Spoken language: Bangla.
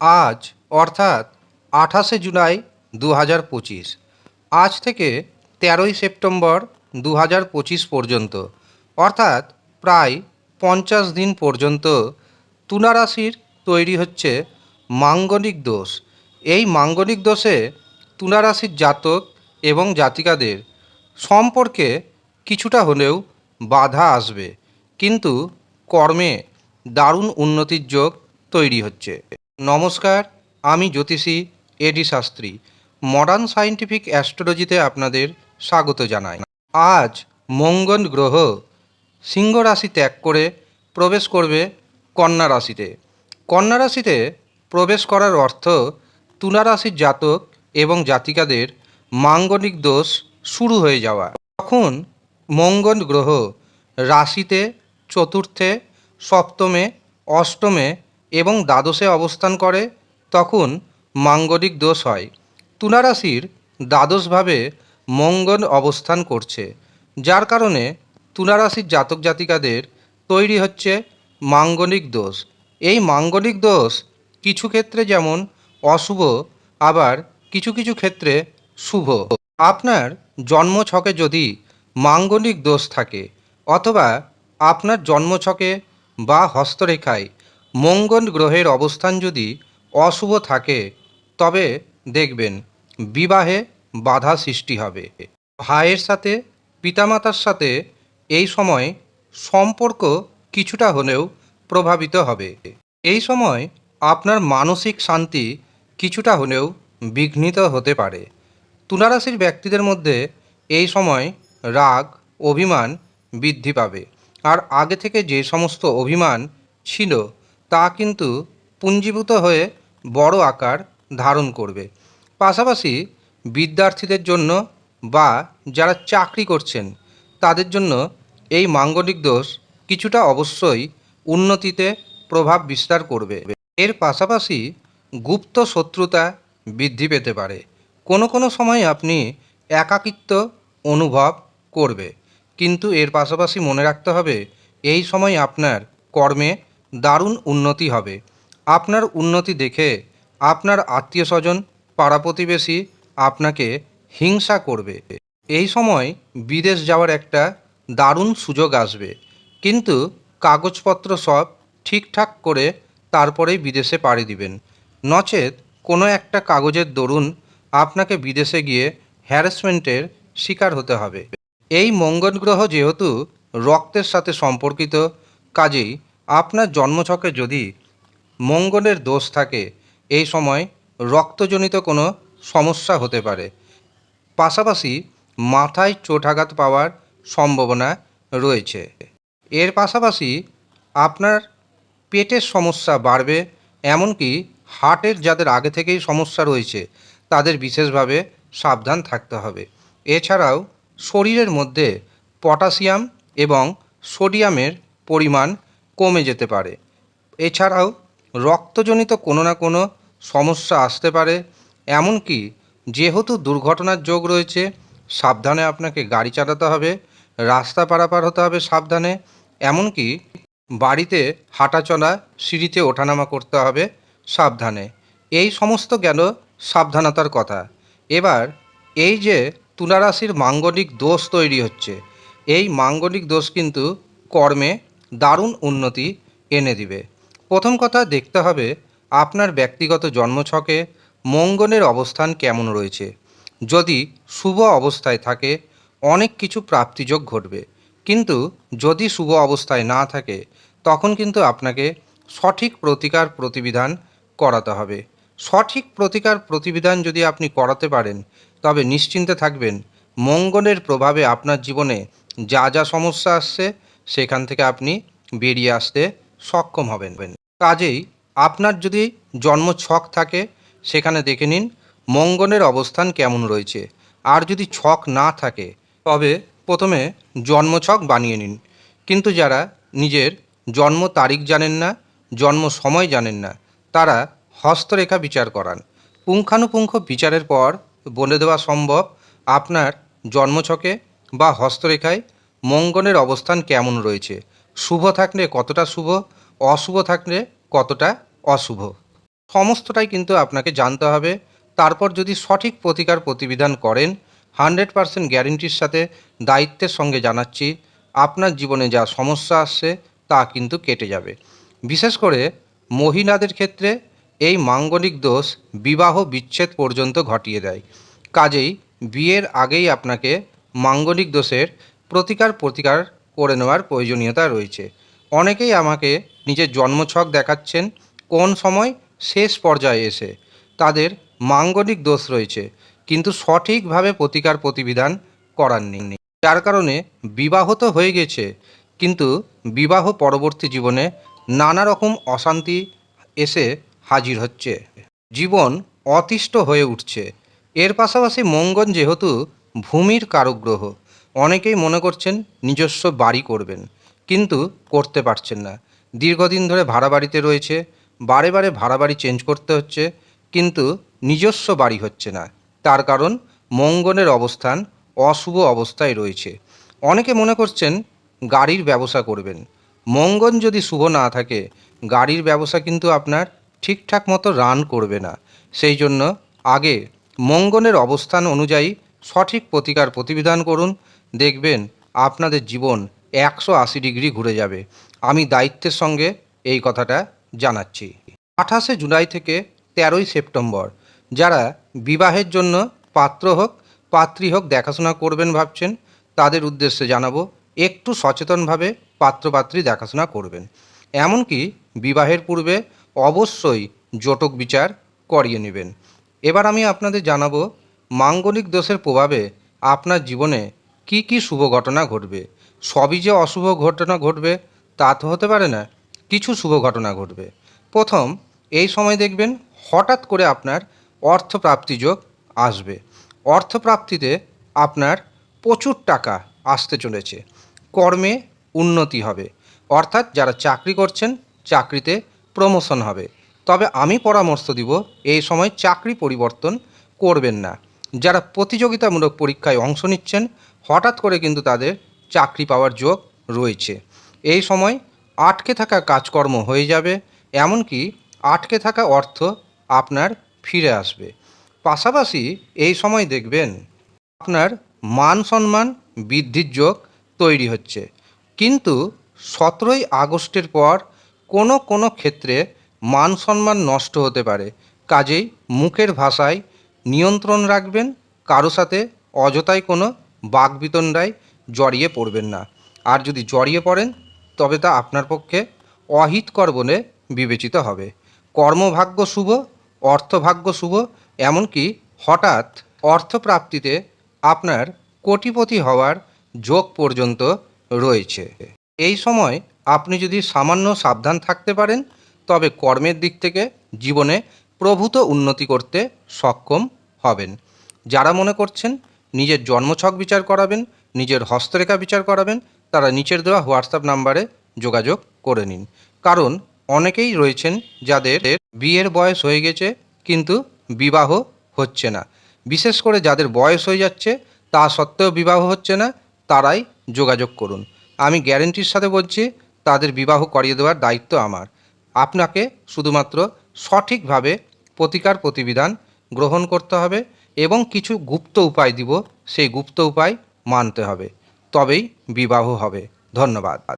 আজ, অর্থাৎ আঠাশে জুলাই দু হাজার পঁচিশ। আজ থেকে তেরোই সেপ্টেম্বর দু হাজার পঁচিশ পর্যন্ত, অর্থাৎ প্রায় পঞ্চাশ দিন পর্যন্ত তুলা রাশির তৈরি হচ্ছে মাঙ্গলিক দোষ। এই মাঙ্গলিক দোষে তুলা রাশির জাতক এবং জাতিকাদের সম্পর্কে কিছুটা হলেও বাধা আসবে। কিন্তু কর্মে দারুণ উন্নতির যোগ তৈরি হচ্ছে। নমস্কার, আমি জ্যোতিষী এডি শাস্ত্রী। মডার্ন সায়েন্টিফিক অ্যাস্ট্রোলজিতে আপনাদের স্বাগত জানাই। আজ মঙ্গল গ্রহ সিংহ রাশি ত্যাগ করে প্রবেশ করবে কন্যা রাশিতে। কন্যা রাশিতে প্রবেশ করার অর্থ তুলা রাশির জাতক এবং জাতিকাদের মাঙ্গলিক দোষ শুরু হয়ে যাওয়া। তখন মঙ্গল গ্রহ রাশিতে চতুর্থে, সপ্তমে, অষ্টমে এবং দ্বাদশে অবস্থান করে, তখন মাঙ্গলিক দোষ হয়। তুলা রাশির দ্বাদশভাবে মঙ্গল অবস্থান করছে, যার কারণে তুলা রাশির জাতক জাতিকাদের তৈরি হচ্ছে মাঙ্গলিক দোষ। এই মাঙ্গলিক দোষ কিছু ক্ষেত্রে যেমন অশুভ, আবার কিছু কিছু ক্ষেত্রে শুভ। আপনার জন্মছকে যদি মাঙ্গলিক দোষ থাকে, অথবা আপনার জন্মছকে বা হস্তরেখায় মঙ্গল গ্রহের অবস্থান যদি অশুভ থাকে, তবে দেখবেন বিবাহে বাধা সৃষ্টি হবে। ভাইয়ের সাথে, পিতামাতার সাথে এই সময় সম্পর্ক কিছুটা হলেও প্রভাবিত হবে। এই সময় আপনার মানসিক শান্তি কিছুটা হলেও বিঘ্নিত হতে পারে। তুলারাশির ব্যক্তিদের মধ্যে এই সময় রাগ, অভিমান বৃদ্ধি পাবে। আর আগে থেকে যে সমস্ত অভিমান ছিল তা কিন্তু পুঞ্জীভূত হয়ে বড় আকার ধারণ করবে। পাশাপাশি বিদ্যার্থীদের জন্য বা যারা চাকরি করছেন, তাদের জন্য এই মাঙ্গলিক দোষ কিছুটা অবশ্যই উন্নতিতে প্রভাব বিস্তার করবে। এর পাশাপাশি গুপ্ত শত্রুতা বৃদ্ধি পেতে পারে। কোনো কোনো সময় আপনি একাকিত্ব অনুভব করবে। কিন্তু এর পাশাপাশি মনে রাখতে হবে, এই সময় আপনার কর্মে দারুণ উন্নতি হবে। আপনার উন্নতি দেখে আপনার আত্মীয় স্বজন পাড়া প্রতিবেশী আপনাকে হিংসা করবে। এই সময় বিদেশ যাওয়ার একটা দারুণ সুযোগ আসবে। কিন্তু কাগজপত্র সব ঠিকঠাক করে তারপরেই বিদেশে পাড়ি দিবেন। নচেত কোনো একটা কাগজের দরুন আপনাকে বিদেশে গিয়ে হ্যারাসমেন্টের শিকার হতে হবে। এই মঙ্গল গ্রহ যেহেতু রক্তের সাথে সম্পর্কিত, কাজেই আপনার জন্মছকে যদি মঙ্গলের দোষ থাকে, এই সময় রক্তজনিত কোনো সমস্যা হতে পারে। পাশাপাশি মাথায় চোটাঘাত পাওয়ার সম্ভাবনা রয়েছে। এর পাশাপাশি আপনার পেটের সমস্যা বাড়বে, এমনকি হার্টের যাদের আগে থেকেই সমস্যা রয়েছে, তাদের বিশেষভাবে সাবধান থাকতে হবে। এছাড়াও শরীরের মধ্যে পটাশিয়াম এবং সোডিয়ামের পরিমাণ কমে যেতে পারে। এছাড়াও রক্তজনিত কোনো না কোনো সমস্যা আসতে পারে, এমনকি যেহেতু দুর্ঘটনার যোগ রয়েছে, সাবধানে আপনাকে গাড়ি চালাতে হবে, রাস্তা পারাপার হতে হবে সাবধানে, এমনকি বাড়িতে হাঁটাচলা সিঁড়িতে ওঠানামা করতে হবে সাবধানে। এই সমস্ত গেল সাবধানতার কথা। এবার এই যে তুলারাশির মাঙ্গলিক দোষ তৈরি হচ্ছে, এই মাঙ্গলিক দোষ কিন্তু কর্মে দারুণ উন্নতি এনে দিবে। প্রথম কথা দেখতে হবে আপনার ব্যক্তিগত জন্মছকে মঙ্গলের অবস্থান কেমন রয়েছে। যদি শুভ অবস্থায় থাকে, অনেক কিছু প্রাপ্তিযোগ ঘটবে। কিন্তু যদি শুভ অবস্থায় না থাকে, তখন কিন্তু আপনাকে সঠিক প্রতিকার প্রতিবিধান করাতে হবে। সঠিক প্রতিকার প্রতিবিধান যদি আপনি করাতে পারেন, তবে নিশ্চিন্তে থাকবেন, মঙ্গলের প্রভাবে আপনার জীবনে যা যা সমস্যা আসছে সেখান থেকে আপনি বেরিয়ে আসতে সক্ষম হবেন। কাজেই আপনার যদি জন্ম ছক থাকে, সেখানে দেখে নিন মঙ্গলের অবস্থান কেমন রয়েছে। আর যদি ছক না থাকে, তবে প্রথমে জন্মছক বানিয়ে নিন। কিন্তু যারা নিজের জন্ম তারিখ জানেন না, জন্ম সময় জানেন না, তারা হস্তরেখা বিচার করান। পুঙ্খানুপুঙ্খ বিচারের পর বলে দেওয়া সম্ভব, আপনার জন্মছকে বা হস্তরেখায় মঙ্গলের অবস্থান কেমন রয়েছে? শুভ থাকলে কতটা শুভ? অশুভ থাকলে কতটা অশুভ? সমস্তটাই কিন্তু আপনাকে জানতে হবে। তারপর যদি সঠিক প্রতিকার প্রতিবিধান করেন, হান্ড্রেড পারসেন্ট গ্যারেন্টির সাথে দায়িত্বের সঙ্গে জানাচ্ছি, আপনার জীবনে যা সমস্যা আসছে তা কিন্তু কেটে যাবে। বিশেষ করে মহিলাদের ক্ষেত্রে এই মাঙ্গলিক দোষ বিবাহ বিচ্ছেদ পর্যন্ত ঘটিয়ে দেয়। কাজেই বিয়ের আগেই আপনাকে মাঙ্গলিক দোষের প্রতিকার প্রতিকার করে নেওয়ার প্রয়োজনীয়তা রয়েছে। অনেকেই আমাকে নিজের জন্মছক দেখাচ্ছেন, কোন সময় শেষ পর্যায়ে এসে। তাদের মাঙ্গলিক দোষ রয়েছে, কিন্তু সঠিকভাবে প্রতিকার প্রতিবিধান করার নেই। যার কারণে বিবাহ তো হয়ে গেছে, কিন্তু বিবাহ পরবর্তী জীবনে নানা রকম অশান্তি এসে হাজির হচ্ছে। জীবন অতিষ্ঠ হয়ে উঠছে। এর পাশাপাশি মঙ্গল যেহেতু ভূমির কারগ্রহ অনেকেই মনে করছেন নিজস্ব বাড়ি করবেন, কিন্তু করতে পারছেন না। দীর্ঘদিন ধরে ভাড়া বাড়িতে রয়েছে, বারে বারে ভাড়া বাড়ি চেঞ্জ করতে হচ্ছে, কিন্তু নিজস্ব বাড়ি হচ্ছে না। তার কারণ মঙ্গলের অবস্থান অশুভ অবস্থায় রয়েছে। অনেকে মনে করছেন গাড়ির ব্যবসা করবেন। মঙ্গল যদি শুভ না থাকে, গাড়ির ব্যবসা কিন্তু আপনার ঠিকঠাক মতো রান করবে না। সেই জন্য আগে মঙ্গলের অবস্থান অনুযায়ী সঠিক প্রতিকার প্রতিবিধান করুন দেখবেন আপনাদের জীবন একশো আশি ডিগ্রি ঘুরে যাবে। আমি দায়িত্বের সঙ্গে এই কথাটা জানাচ্ছি। আঠাশে জুলাই থেকে তেরোই সেপ্টেম্বর, যারা বিবাহের জন্য পাত্র হোক, পাত্রী হোক দেখাশোনা করবেন ভাবছেন, তাদের উদ্দেশ্যে জানাব, একটু সচেতনভাবে পাত্রপাত্রী দেখাশোনা করবেন। এমনকি বিবাহের পূর্বে অবশ্যই জটক বিচার করিয়ে নেবেন। এবার আমি আপনাদের জানাব, মাঙ্গলিক দোষের প্রভাবে আপনার জীবনে কি কি শুভ ঘটনা ঘটবে? সবই যে অশুভ ঘটনা ঘটবে, তা তো হতে পারে না। কিছু শুভ ঘটনা ঘটবে। প্রথম, এই সময় দেখবেন হঠাৎ করে আপনার অর্থপ্রাপ্তি যোগ আসবে। অর্থপ্রাপ্তিতে আপনার প্রচুর টাকা আসতে চলেছে। কর্মে উন্নতি হবে। অর্থাৎ যারা চাকরি করছেন, চাকরিতে প্রমোশন হবে। তবে আমি পরামর্শ দিব, এই সময় চাকরি পরিবর্তন করবেন না। যারা প্রতিযোগিতামূলক পরীক্ষায় অংশ নিচ্ছেন হঠাৎ করে কিন্তু তাদের চাকরি পাওয়ার যোগ রয়েছে। এই সময় আটকে থাকা কাজকর্ম হয়ে যাবে, এমনকি আটকে থাকা অর্থ আপনার ফিরে আসবে। পাশাপাশি এই সময় দেখবেন আপনার মান সম্মান বৃদ্ধির যোগ তৈরি হচ্ছে। কিন্তু সতেরোই আগস্টের পর কোনো কোনো ক্ষেত্রে মান সম্মান নষ্ট হতে পারে। কাজেই মুখের ভাষায় নিয়ন্ত্রণ রাখবেন, কারও সাথে অযথায় কোনো বাকবিতণ্ডায় জড়িয়ে পড়বেন না। আর যদি জড়িয়ে পড়েন, তবে তা আপনার পক্ষে অহিতকর বলে বিবেচিত হবে। কর্মভাগ্য শুভ, অর্থভাগ্য শুভ, এমনকি হঠাৎ অর্থপ্রাপ্তিতে আপনার কোটিপতি হওয়ার যোগ পর্যন্ত রয়েছে। এই সময় আপনি যদি সামান্য সাবধান থাকতে পারেন, তবে কর্মের দিক থেকে জীবনে প্রভূত উন্নতি করতে সক্ষম হবেন। যারা মনে করছেন নিজের জন্মছক বিচার করাবেন, নিজের হস্তরেখা বিচার করাবেন, তারা নিচের দেওয়া হোয়াটসঅ্যাপ নাম্বারে যোগাযোগ করে নিন। কারণ অনেকেই রয়েছেন যাদের বিয়ের বয়স হয়ে গেছে, কিন্তু বিবাহ হচ্ছে না। বিশেষ করে যাদের বয়স হয়ে যাচ্ছে, তা সত্ত্বেও বিবাহ হচ্ছে না, তারাই যোগাযোগ করুন। আমি গ্যারেন্টির সাথে বলছি, তাদের বিবাহ করিয়ে দেওয়ার দায়িত্ব আমার। আপনাকে শুধুমাত্র সঠিকভাবে প্রতিকার প্রতিবিধান গ্রহণ করতে হবে এবং কিছু গুপ্ত উপায় দিব সেই গুপ্ত উপায় মানতে হবে। তবেই বিবাহ হবে। ধন্যবাদ।